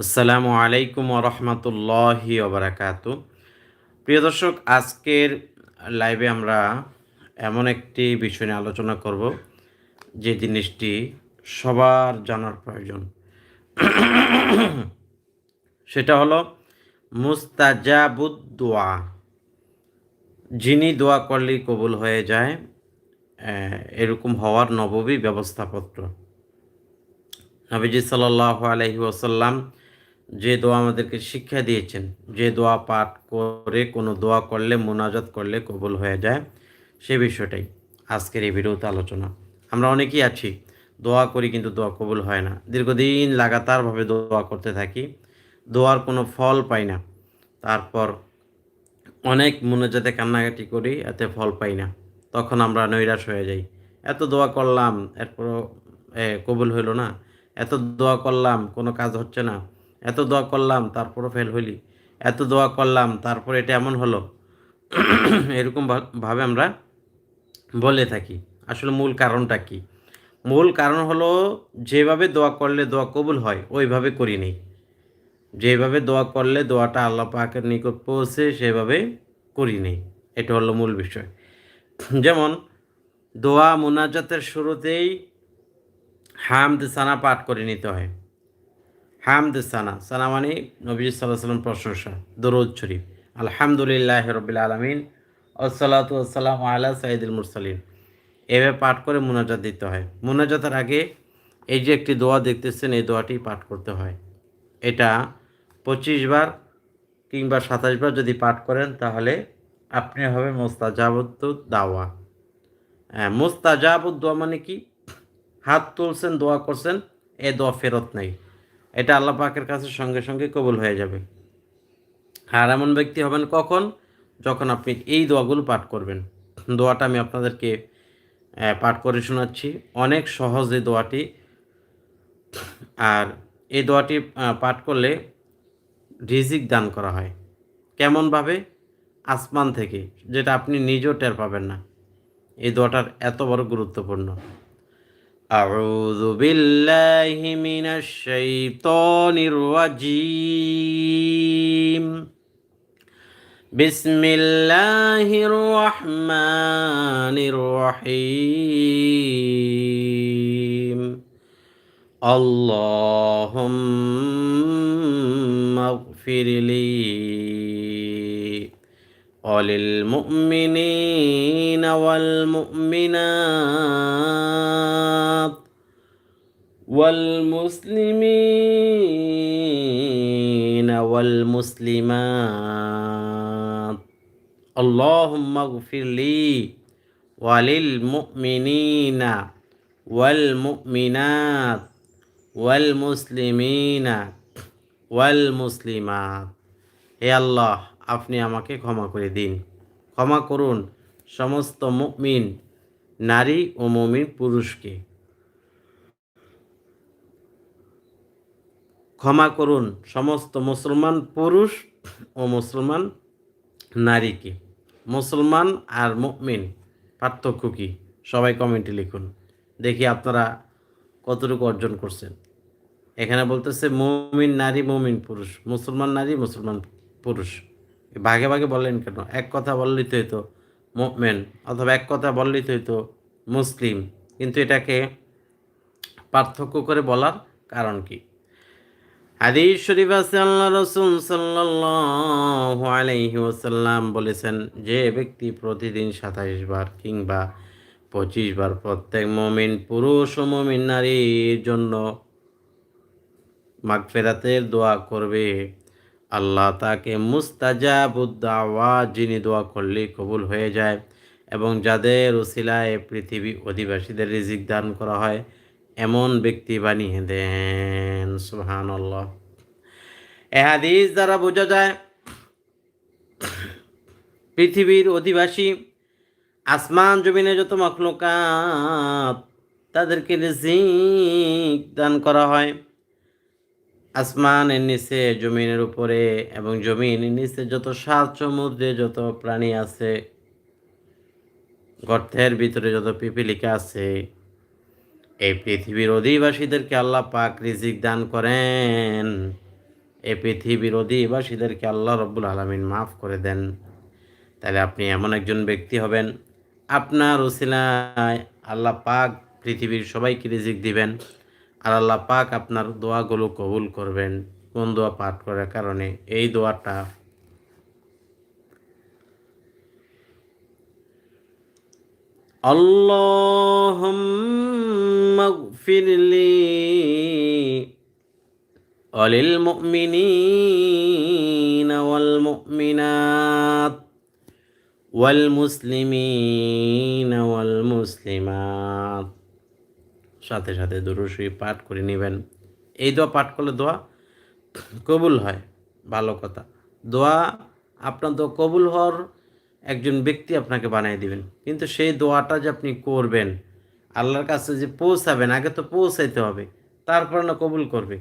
আসসালামু আলাইকুম রহমতুল্লাহি ওবরাকাতু প্রিয় দর্শক, আজকের লাইভে আমরা এমন একটি বিষয় নিয়ে আলোচনা করব, যে জিনিসটি সবার জানার প্রয়োজন। সেটা হলো মুস্তাজাবুদ দোয়া যিনি দোয়া করলেই কবুল হয়ে যায় এরকম হওয়ার নববী ব্যবস্থাপত্র। নবীজি সাল্লাহ আলহি ওসাল্লাম যে দোয়া আমাদেরকে শিক্ষা দিয়েছেন, যে দোয়া পাঠ করে কোনো দোয়া করলে, মোনাজাত করলে কবুল হয়ে যায়, সে বিষয়টাই আজকের এই ভিডিওতে আলোচনা। আমরা অনেকেই আছি, দোয়া করি কিন্তু দোয়া কবুল হয় না। দীর্ঘদিন লাগাতারভাবে দোয়া করতে থাকি, দোয়ার কোনো ফল পাই না। তারপর অনেক মোনাজাতে কান্নাকাটি করি, এতে ফল পাই না। তখন আমরা নৈরাশ হয়ে যাই। এত দোয়া করলাম, এরপরও কবুল হইল না। এত দোয়া করলাম, কোনো কাজ হচ্ছে না। এত দোয়া করলাম, তারপরও ফেল হইলি। এত দোয়া করলাম, তারপর এটা এমন হলো। এরকম ভাবে আমরা বলে থাকি। আসলে মূল কারণটা কি? মূল কারণ হলো, যেভাবে দোয়া করলে দোয়া কবুল হয়, ওইভাবে করি নেই। যেভাবে দোয়া করলে দোয়াটা আল্লাহ পাকের নিকট পৌঁছে, সেভাবে করি নেই। এটা হলো মূল বিষয়। যেমন, দোয়া মোনাজাতের শুরুতেই হামদ সানা পাঠ করে নিতে হয়। হামদ সানা। সানা মানে নবী সাল্লাহ সাল্লাম প্রশংসা, দরুদ শরীফ। আলহামদুলিল্লাহ রবিল আলমিন ওসালাতু আসসালাম আলা সাইদুল মুরসালিম এভাবে পাঠ করে মোনাজাত দিতে হয়। মোনাজাতের আগে এই যে একটি দোয়া দেখতেছেন, এই দোয়াটি পাঠ করতে হয়। এটা পঁচিশ বার কিংবা সাতাশ বার যদি পাঠ করেন, তাহলে আপনি হবে মোস্তাজাবুদ্দ দাওয়া। হ্যাঁ মোস্তাজাবুদ দোয়া মানে কি? হাত তুলছেন, দোয়া করছেন, এ দোয়া ফেরত নেই। এটা আল্লাহ পাকের কাছে সঙ্গে সঙ্গে কবুল হয়ে যাবে। আর এমন ব্যক্তি হবেন কখন? যখন আপনি এই দোয়াগুলো পাঠ করবেন। দোয়াটা আমি আপনাদেরকে পাঠ করে শোনাচ্ছি। অনেক সহজ এই দোয়াটি। আর এই দোয়াটি পাঠ করলে রিজিক দান করা হয়। কেমনভাবে? আসমান থেকে, যেটা আপনি নিজেও টের পাবেন না। এই দোয়াটার এত বড় গুরুত্বপূর্ণ। أعوذ بالله من الشيطان الرجيم بسم الله الرحمن الرحيم اللهم اغفر لي وللمؤمنين والمؤمنات والمسلمين والمسلمات. اللهم اغفر لي وللمؤمنين والمؤمنات والمسلمين والمسلمات. يا الله আপনি আমাকে ক্ষমা করে দিন। ক্ষমা করুন সমস্ত মুমিন নারী ও মুমিন পুরুষকে। ক্ষমা করুন সমস্ত মুসলমান পুরুষ ও মুসলমান নারীকে। মুসলমান আর মুমিন পার্থক্য কী? সবাই কমেন্টে লিখুন। দেখি আপনারা কতটুকু অর্জন করছেন। এখানে বলতেছে মুমিন নারী, মুমিন পুরুষ। মুসলমান নারী, মুসলমান পুরুষ। ভাগে ভাগে বললেন কেন? এক কথা বললেই তো হইতো মুমিন, অথবা এক কথা বললেই তো হইতো মুসলিম। কিন্তু এটাকে পার্থক্য করে বলার কারণ কি? হাদিস শরীফ আছে আল্লাহ রসুল সাল্লাল্লাহু বলেছেন, যে ব্যক্তি প্রতিদিন সাতাইশ বার কিংবা পঁচিশ বার প্রত্যেক মমিন পুরুষ ও মমিন নারীর জন্য মাগফেরাতের দোয়া করবে। আল্লাহ তাকে মুস্তাজাবুদ্দাওয়া, যিনি দোয়া করলে কবুল হয়ে যায় এবং যাদের ওসিলায় পৃথিবী অধিবাসীদের রিজিক দান করা হয়, এমন ব্যক্তি বানিয়ে দেন। সুহান আল্লাহ এ হাদিস দ্বারা বোঝা যায়, পৃথিবীর অধিবাসী আসমান জমিনে যত মখলুকাত, তাদেরকে রিজিক দান করা হয়। আসমানের নিচে জমিনের উপরে এবং জমিনের নিচে যত সাত সমুদ্রে যত প্রাণী আছে, গর্তের ভিতরে যত পিপিলিকা আছে, এই পৃথিবীর অধিবাসীদেরকে আল্লাহ পাক রিজিক দান করেন। এই পৃথিবীর অধিবাসীদেরকে আল্লাহ রব্বুল আলমিন মাফ করে দেন। তাহলে আপনি এমন একজন ব্যক্তি হবেন, আপনার উসিলায় আল্লাহ পাক পৃথিবীর সবাইকে রিজিক দিবেন। আর আল্লাহ পাক আপনার দোয়াগুলো কবুল করবেন কোন দোয়া পাঠ করার কারণে এই দোয়াটা اللهم اغفر لي وللمؤمنين والمؤمنات والمسلمين والمسلمات সাথে সাথে দুরুশি পাঠ করে নেবেন। এই দোয়া পাঠ করলে দোয়া কবুল হয়, ভালো কথা। দোয়া আপনার দোয়া কবুল হওয়ার একজন ব্যক্তি আপনাকে বানিয়ে দিবেন। কিন্তু সেই দোয়াটা যে আপনি করবেন, আল্লাহর কাছে যে পৌঁছাবেন, আগে তো পৌঁছাইতে হবে, তারপরে না কবুল করবে।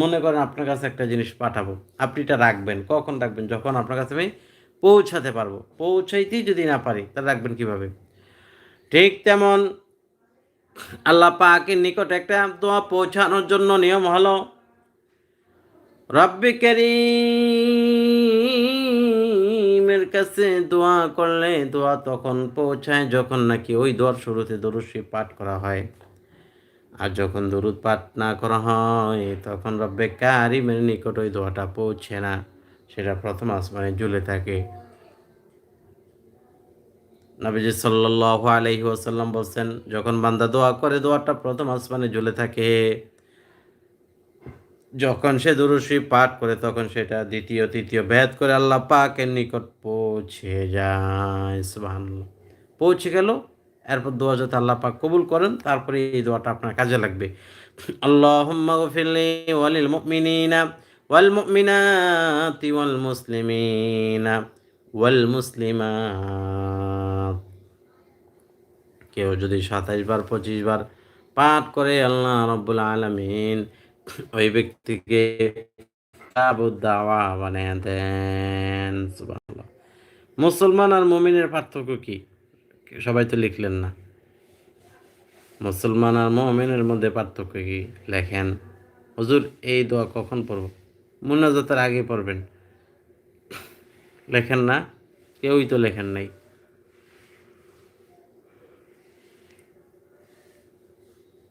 মনে করেন আপনার কাছে একটা জিনিস পাঠাবো, আপনি এটা রাখবেন, কখন রাখবেন? যখন আপনার কাছে আমি পৌঁছাতে পারব। পৌঁছাইতেই যদি না পারি, তাহলে রাখবেন কীভাবে? ঠিক তেমন আল্লাহ পাকের নিকট একটা দোয়া পৌঁছানোর জন্য নিয়ম হলো, রব্বি করিমের কাছে দোয়া করলে দোয়া তখন পৌঁছায় যখন নাকি ওই দোয়ার শুরুতে দরুশি পাঠ করা হয়। আর যখন দরুদ পাঠ না করা হয়, তখন রব্বে কারিমের নিকট ওই দোয়াটা পৌঁছে না, সেটা প্রথম আসমানে ঝুলে থাকে। নবীজি সাল্লাহ আলহি ওসাল্লাম বলছেন, যখন বান্দা দোয়া করে, দোয়াটা প্রথম আসমানে ঝুলে থাকে। যখন সে দুরুশি পাঠ করে, তখন সেটা দ্বিতীয়, তৃতীয় ভেদ করে আল্লাহ পাকের নিকট পৌঁছে যায়। পৌঁছে গেল, এরপর দোয়া যাতে আল্লাহ পাক কবুল করেন, তারপরে এই দোয়াটা আপনার কাজে লাগবে। গফিরলি ওয়ালিল মুমিনিনা ওয়াল মুমিনাতি ওয়াল মুসলিমিনা ওয়াল মুসলিমাত। কেউ যদি সাতাইশ বার, পঁচিশ বার পাঠ করে আল্লাহ রব্বুল আলমিন ওই ব্যক্তিকে দেন মুসলমান আর মুমিনের পার্থক্য কি? সবাই তো লিখলেন না। মুসলমান আর মুমিনের মধ্যে পার্থক্য কি? লেখেন, হুজুর, এই দোয়া কখন পড়ব? মুনাজাতের আগে পড়বেন। লেখেন না, কেউই তো লেখেন নাই।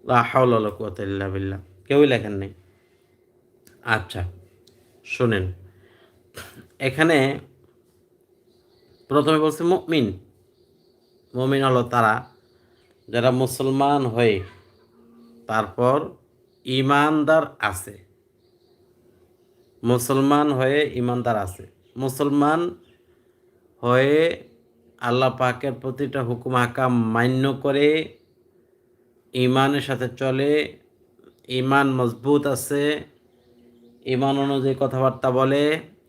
লা হাওলা ওয়ালা কুওয়াতা ইল্লা বিল্লাহ। কেউই লেখেন নাই। আচ্ছা শোনেন। এখানে প্রথমে বলছে মমিন। মমিন হলো তারা যারা মুসলমান হয়ে তারপর ইমানদার আছে। মুসলমান হয়ে ইমানদার আছে। মুসলমান হয়ে আল্লাহ পাকের প্রতিটা হুকুম হাকাম মান্য করে ইমানের সাথে চলে ইমান মজবুত আছে ইমান অনুযায়ী কথাবার্তা বলে,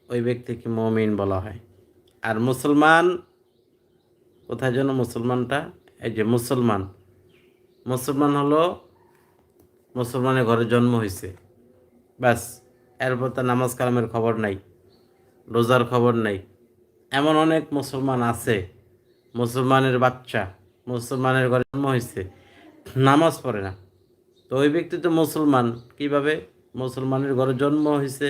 ওই ব্যক্তিকে মমিন বলা হয়। আর মুসলমান, কোথায় যেন মুসলমানটা? এই যে মুসলমান। মুসলমান হলো, মুসলমানের ঘরে জন্ম হয়েছে। ব্যাস, এরপর তার নামাজ কালামের খবর নাই, রোজার খবর নাই। এমন অনেক মুসলমান আছে, মুসলমানের বাচ্চা, মুসলমানের ঘরে জন্ম হয়েছে। নামাজ পড়ে না। তো ওই ব্যক্তি তো মুসলমান। কীভাবে? মুসলমানের ঘরে জন্ম হয়েছে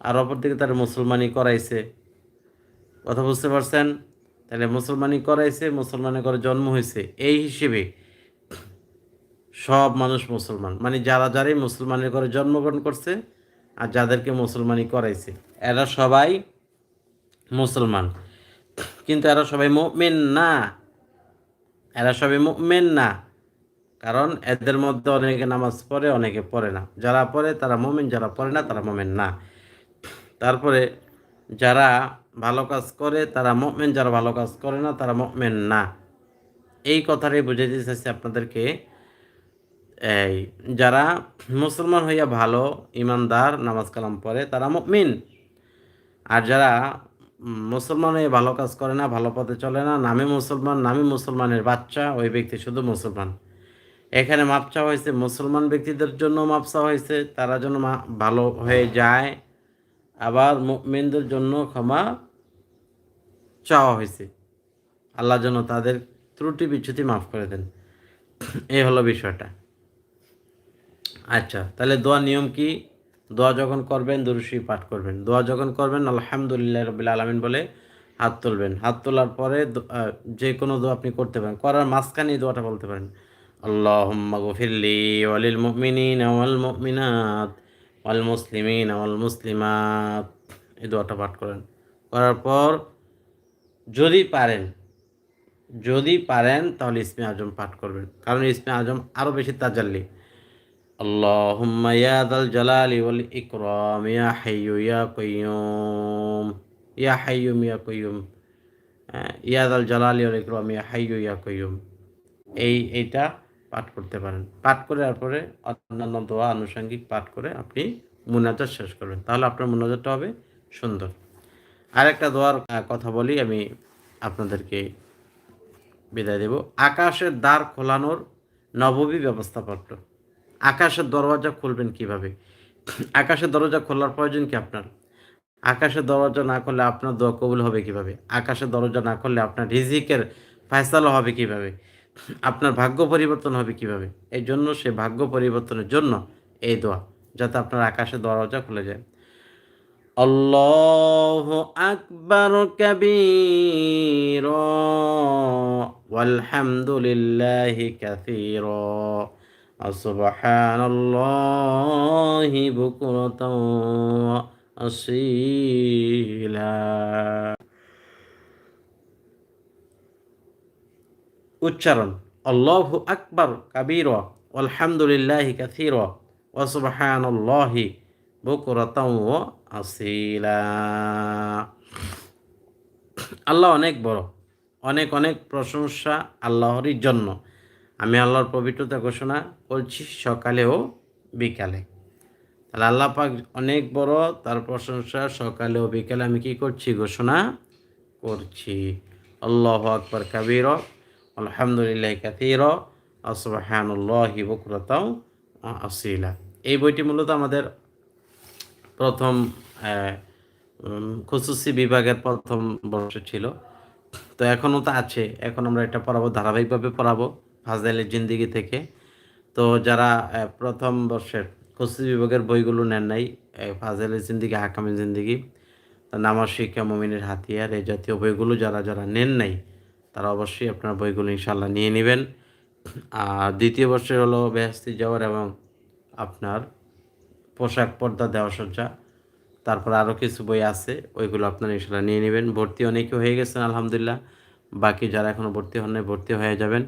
আর অপরদিকে তার মুসলমানি করাইছে। কথা বুঝতে পারছেন? তাহলে মুসলমানি করাইছে, মুসলমানের ঘরে জন্ম হয়েছে এই হিসেবে সব মানুষ মুসলমান। মানে যারা যারাই মুসলমানের ঘরে জন্মগ্রহণ করছে আর যাদেরকে মুসলমানি করাইছে, এরা সবাই মুসলমান। কিন্তু এরা সবাই মুমিন না। এরা সবাই মুমিন না। কারণ এদের মধ্যে অনেকে নামাজ পড়ে, অনেকে পড়ে না। যারা পড়ে তারা মোমেন, যারা পড়ে না তারা মোমেন না। তারপরে যারা ভালো কাজ করে তারা মোমেন, যারা ভালো কাজ করে না তারা মোমেন না। এই কথাটাই বুঝাইতে চাইছি আপনাদেরকে। এই, যারা মুসলমান হইয়া ভালো, ইমানদার, নামাজ কালাম পড়ে তারা মুমিন। আর যারা মুসলমান হয়ে ভালো কাজ করে না, ভালো পথে চলে না, নামে মুসলমান, নামে মুসলমানের বাচ্চা, ওই ব্যক্তি শুধু মুসলমান। এখানে মাপ চাওয়া হয়েছে, মুসলমান ব্যক্তিদের জন্য মাপ চাওয়া হয়েছে, তারা যেন ভালো হয়ে যায়। আবার মুমিনদের জন্য ক্ষমা চাওয়া হয়েছে। আল্লাহ যেন তাদের ত্রুটি বিচ্যুতি মাফ করে দেন। এই হলো বিষয়টা। আচ্ছা তাহলে দোয়া নিয়ম কি? দোয়া যখন করবেন দুরুশি পাঠ করবেন। দোয়া যখন করবেন, আলহামদুলিল্লাহ রবিল আলমিন বলে হাত তুলবেন। হাত তোলার পরে যে কোনো দোয়া আপনি করতে পারেন। করার মাঝখানে এই দোয়াটা বলতে পারেন। আল্লাহুম্মা গফিরলি ওয়ালিল মুমিনিন ওয়াল মুমিনাত ওয়াল মুসলিমিন ওয়াল মুসলিমাত এই দোয়াটা পাঠ করেন করার পর যদি পারেন যদি পারেন তাহলে ইসমে আজম পাঠ করবেন কারণ ইসমে আজম আরও বেশি তাজাল্লি اللهم يا ذا الجلال والإكرام يا حي يا قيوم يا حي يا قيوم আহ, ইয়া দাল জালালি ওয়াল ইকরাম ইয়া হাইয়ু ইয়া কাইয়ুম এই এইটা পাঠ করতে পারেন। পাঠ করে তারপরে অন্যান্য দোয়া আনুষঙ্গিক পাঠ করে আপনি মুনাজাত শেষ করবেন। তাহলে আপনার মুনাজাতটা হবে সুন্দর। আরেকটা দোয়ার কথা বলি, আমি আপনাদেরকে বিদায় দেব। আকাশের দ্বার খোলানোর নববী ব্যবস্থাপত্র। আকাশের দরওয়াজা খুলবেন কীভাবে? আকাশের দরজা খোলার প্রয়োজন কি আপনার? আকাশের দরজা না করলে আপনার দোয়া কবুল হবে কীভাবে? আকাশের দরজা না করলে আপনার রিজিকের ফয়সালা হবে কীভাবে? আপনার ভাগ্য পরিবর্তন হবে কিভাবে এই জন্য সে ভাগ্য পরিবর্তনের জন্য এই দোয়া যাতে আপনার আকাশের দরজা খুলে যায় الله أكبر كبيرا والحمد لله كثيرا وسبحان الله بكرة وأصيلا উচ্চারণ। আল্লাহু আকবার, কাবীর আলহামদুলিল্লাহ কাসীর, ওয়া সুবহানাল্লাহি বুকরাতাও আল্লাহ অনেক বড়, অনেক অনেক প্রশংসা আল্লাহরই জন্য। আমি আল্লাহর পবিত্রতা ঘোষণা করছি সকালে ও বিকালে। তাহলে আল্লাহ পাক অনেক বড়, তার প্রশংসা সকালে ও বিকালে আমি কি করছি? ঘোষণা করছি। আল্লাহ আকবর, কাবির আলহামদুলিল্লাহ কাতির আসবাহানুল্লাহি বকরতাও আসিলা। এই বইটি মূলত আমাদের প্রথম খুসুসি বিভাগের প্রথম বর্ষ ছিল। তো এখনও তো আছে এখন আমরা এটা পড়াবো ধারাবাহিকভাবে পড়াবো ফাজদাইলের জিন্দিগি থেকে। তো যারা প্রথম বর্ষের খুসুসি বিভাগের বইগুলো নেন নাই আহ, ফাজদাইলের জিন্দিগি হাকামের জিন্দিগি নামাজ শিক্ষা মমিনের হাতিয়ার এই জাতীয় বইগুলো যারা যারা নেন নাই তারা অবশ্যই আপনার বইগুলো ইনশাল্লাহ নিয়ে নেবেন। আর দ্বিতীয় বর্ষের হলো বেহস্তি যাওয়ার এবং আপনার পোশাক পর্দা দেওয়া সজ্জা তারপর আরও কিছু বই আছে, ওইগুলো আপনারা ইনশাল্লাহ নিয়ে নেবেন। ভর্তি অনেকে হয়ে গেছেন, আলহামদুলিল্লাহ। বাকি যারা এখনও ভর্তি হন নাই ভর্তি হয়ে যাবেন।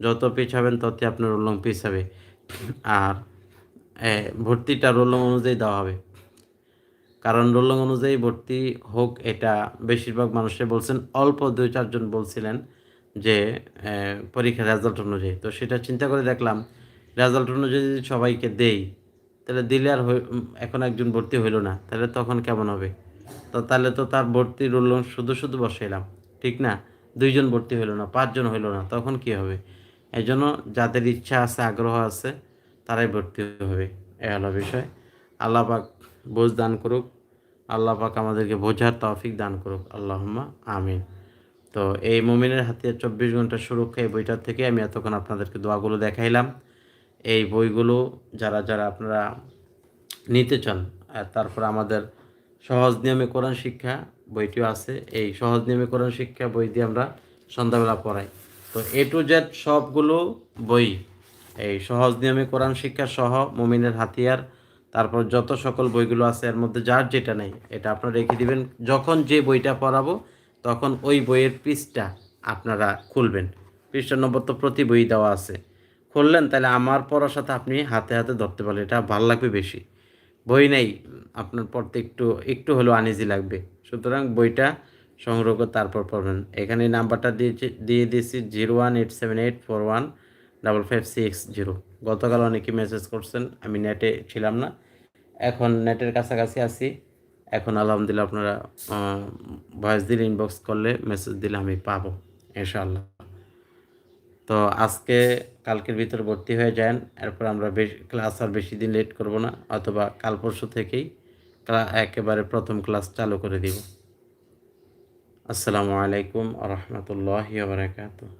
যত পিছাবেন ততই আপনার উল্লং পিছাবে আর ভর্তিটা রোলং অনুযায়ী দেওয়া হবে। কারণ রোলং অনুযায়ী ভর্তি হোক এটা বেশিরভাগ মানুষে বলছেন, অল্প দুই চারজন বলছিলেন যে পরীক্ষার রেজাল্ট অনুযায়ী। তো সেটা চিন্তা করে দেখলাম রেজাল্ট অনুযায়ী যদি সবাইকে দেই, তাহলে দিলে আর এখন একজন ভর্তি হইল না, তাহলে তখন কেমন হবে? তো তাহলে তো তার ভর্তি রোল শুধু শুধু বসাইলাম, ঠিক না? দুইজন ভর্তি হইল না, পাঁচজন হইল না, তখন কি হবে? এই জন্য যাদের ইচ্ছা আছে, আগ্রহ আছে, তারাই ভর্তি হবে, এ হলো বিষয়। আল্লাহ পাক বোঝ দান করুক। আল্লাহ পাক আমাদেরকে বোঝার তৌফিক দান করুক। আল্লাহুম্মা আমিন। তো এই মুমিনের হাতে চব্বিশ ঘণ্টা সুরক্ষা এই বইটার থেকে আমি এতক্ষণ আপনাদেরকে দোয়াগুলো দেখাইলাম। এই বইগুলো যারা যারা আপনারা নিতে চান, আর তারপর আমাদের সহজ নিয়মে কোরআন শিক্ষা বইটিও আছে। এই সহজ নিয়মে কোরআন শিক্ষা বই দিয়ে আমরা সন্ধ্যাবেলা পড়াই। তো এ টু জেড সবগুলো বই, এই সহজ নিয়মে কোরআন শিক্ষা সহ মুমিনের হাতিয়ার তারপর যত সকল বইগুলো আছে, এর মধ্যে যার যেটা নেই, এটা আপনারা রেখে দিবেন। যখন যে বইটা পড়াবো, তখন ওই বইয়ের পৃষ্ঠা আপনারা খুলবেন। পৃষ্ঠা নম্বর তো প্রতি বই দেওয়া আছে। খুললেন, তাহলে আমার পড়ার সাথে আপনি হাতে হাতে ধরতে পারলেন। এটা ভালো লাগবে বেশি। বই নেই, আপনার পড়তে একটু একটু হলেও আনিজি লাগবে। সুতরাং বইটা সংগ্রহ করে তারপর পড়বেন। এখানে নাম্বারটা দিয়েছি, দিয়ে দিয়েছি zero one eight seven eight four one double five six zero. গতকাল অনেকে মেসেজ করছেন, আমি নেটে ছিলাম না। এখন নেটের কাছাকাছি আছি। এখন আলহামদুলিল্লাহ আপনারা ভয়েস দিলে ইনবক্স করলে মেসেজ দিলে আমি পাবো, ইনশাআল্লাহ। তো আজকে কালকের ভিতরে ভর্তি হয়ে যান, এরপর আমরা বেশি ক্লাস আর বেশি দিন লেট করব না, অথবা কাল পরশু থেকেই একেবারে প্রথম ক্লাস চালু করে দিব। আসসালামু আলাইকুম আ রহমতুল্লাহি বারাকাতুহ।